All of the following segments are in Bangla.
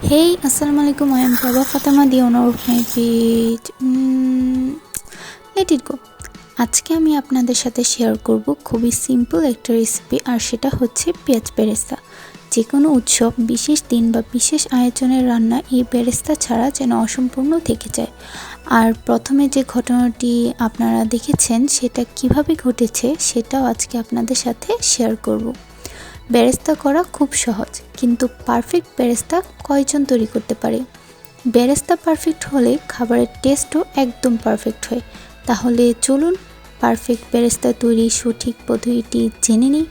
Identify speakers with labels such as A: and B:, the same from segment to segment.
A: Hey, Assalamu alaikum. I am Prabha Fatama, the owner of my page. Mm, let it go. আজকে আমি আপনাদের সাথে শেয়ার করব খুবই সিম্পল একটা রেসিপি আর সেটা হচ্ছে পেঁয়াজ বেরেস্তা যে কোনো উৎসব বিশেষ দিন বা বিশেষ আয়োজনের রান্না এই বেরেস্তা ছাড়া যেন অসম্পূর্ণ থেকে যায় আর প্রথমে যে ঘটনাটি আপনারা দেখেছেন সেটা কীভাবে ঘটেছে সেটাও আজকে আপনাদের সাথে শেয়ার করব বেরেস্তা করা খুব সহজ, কিন্তু পারফেক্ট বেরেস্তা কয়জন তৈরি করতে পারে? বেরেস্তা পারফেক্ট হলে খাবারের টেস্টও একদম পারফেক্ট হয়। তাহলে চলুন পারফেক্ট বেরেস্তা তৈরি সঠিক পদ্ধতিটি জেনে নিই।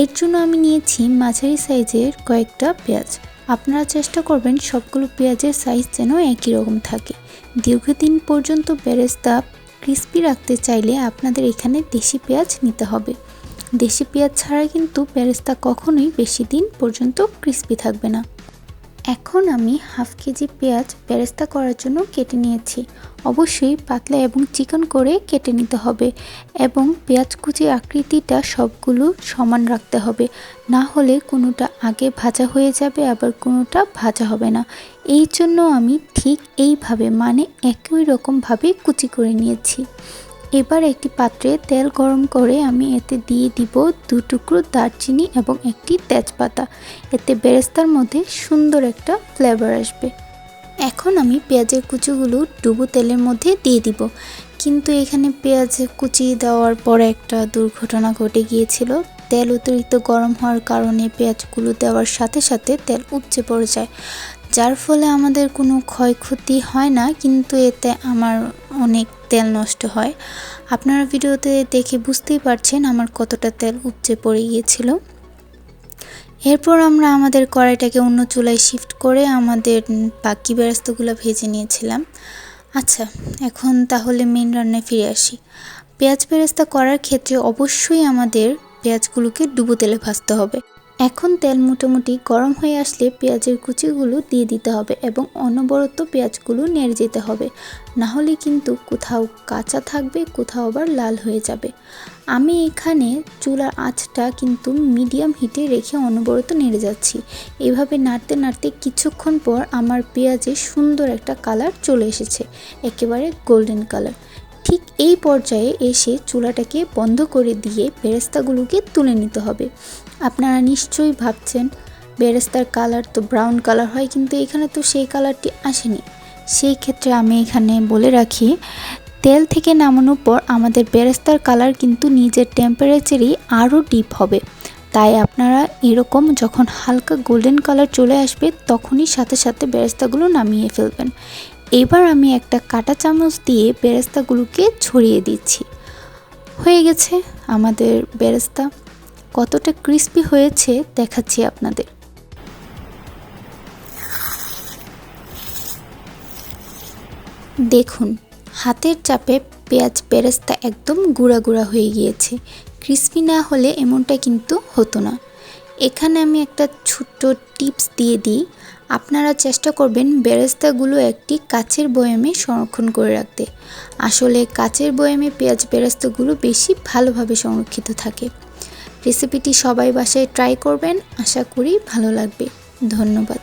A: এর জন্য আমি নিয়েছি মাঝারি সাইজের কয়েকটা পেঁয়াজ। আপনারা চেষ্টা করবেন সবগুলো পেঁয়াজের সাইজ যেন একই রকম থাকে। দীর্ঘদিন পর্যন্ত বেরেস্তা ক্রিস্পি রাখতে চাইলে আপনাদের এখানে দেশি পেঁয়াজ নিতে হবে। দেশি পেঁয়াজ ছাড়া কিন্তু বেরেস্তা কখনোই বেশি দিন পর্যন্ত ক্রিস্পি থাকবে না। এখন আমি হাফ কেজি পেঁয়াজ বেরেস্তা করার জন্য কেটে নিয়েছি। অবশ্যই পাতলা এবং চিকন করে কেটে নিতে হবে এবং পেঁয়াজ কুচি আকৃতিটা সবগুলো সমান রাখতে হবে। না হলে কোনোটা আগে ভাজা হয়ে যাবে, আবার কোনোটা ভাজা হবে না। এই জন্য আমি ঠিক এইভাবে মানে একই রকমভাবে কুচি করে নিয়েছি। এবার একটি পাত্রে তেল গরম করে আমি এতে দিয়ে দিব দু টুকরো দারচিনি এবং একটি তেজপাতা। এতে বেরেস্তার মধ্যে সুন্দর একটা ফ্লেভার আসবে। এখন আমি পেঁয়াজের কুচিগুলো ডুবো তেলের মধ্যে দিয়ে দিব। কিন্তু এখানে পেঁয়াজ কুচি দেওয়ার পরে একটা দুর্ঘটনা ঘটে গিয়েছিল। তেল অতিরিক্ত গরম হওয়ার কারণে পেঁয়াজগুলো দেওয়ার সাথে সাথে তেল উপচে পড়ে যায়। যার ফলে আমাদের কোনো ক্ষয়ক্ষতি হয় না, কিন্তু এতে আমার অনেক তেল নষ্ট হয়। আপনারা ভিডিওতে দেখে বুঝতেই পারছেন আমার কতটা তেল উপচে পড়ে গিয়েছিল। এরপর আমরা আমাদের কড়াইটাকে অন্য চুলায় শিফট করে আমাদের বাকি বেরাস্তগুলো ভেজে নিয়েছিলাম। আচ্ছা এখন তাহলে মেন রান্নায় ফিরে আসি। পেঁয়াজ বেরেস্তা করার ক্ষেত্রে অবশ্যই আমাদের পেঁয়াজগুলোকে ডুবো তেলে ভাজতে হবে। এখন তেল মোটামুটি গরম হয়ে আসলে পেঁয়াজের কুচিগুলো দিয়ে দিতে হবে এবং অনবরত পেঁয়াজগুলো নেড়ে যেতে হবে। না হলে কিন্তু কোথাও কাঁচা থাকবে, কোথাও আবার লাল হয়ে যাবে। আমি এখানে চুলার আঁচটা কিন্তু মিডিয়াম হিটে রেখে অনবরত নেড়ে যাচ্ছি। এভাবে নাড়তে নাড়তে কিছুক্ষণ পর আমার পেঁয়াজে সুন্দর একটা কালার চলে এসেছে। একেবারে গোল্ডেন কালার। এই পর্যায়ে এসে চুলাটাকে বন্ধ করে দিয়ে বেরেস্তাগুলোকে তুলে নিতে হবে। আপনারা নিশ্চয়ই ভাবছেন, বেরেস্তার কালার তো ব্রাউন কালার হয়, কিন্তু এখানে তো সেই কালারটি আসেনি। সেই ক্ষেত্রে আমি এখানে বলে রাখি, তেল থেকে নামানোর পর আমাদের বেরেস্তার কালার কিন্তু নিজের টেম্পারেচারই আরও ডিপ হবে। তাই আপনারা এরকম যখন হালকা গোল্ডেন কালার চলে আসবে, তখনই সাথে সাথে বেরেস্তাগুলো নামিয়ে ফেলবেন। এবার আমি একটা কাটা চামচ দিয়ে বেরেস্তাগুলোকে ছড়িয়ে দিচ্ছি। হয়ে গেছে আমাদের বেরেস্তা। কতটা ক্রিস্পি হয়েছে দেখাচ্ছি আপনাদের। দেখুন, হাতের চাপে পেঁয়াজ বেরেস্তা একদম গুঁড়া গুঁড়া হয়ে গিয়েছে। ক্রিস্পি না হলে এমনটা কিন্তু হতো না। এখানে আমি একটা ছোট্ট টিপস দিয়ে দিই। আপনারা চেষ্টা করবেন বেরেস্তাগুলো একটি কাচের বয়ামে সংরক্ষণ করে রাখতে। আসলে কাচের বয়ামে পেঁয়াজ বেরেস্তাগুলো বেশি ভালোভাবে সংরক্ষিত থাকে। রেসিপিটি সবাই বাসায় ট্রাই করবেন। আশা করি ভালো লাগবে। ধন্যবাদ।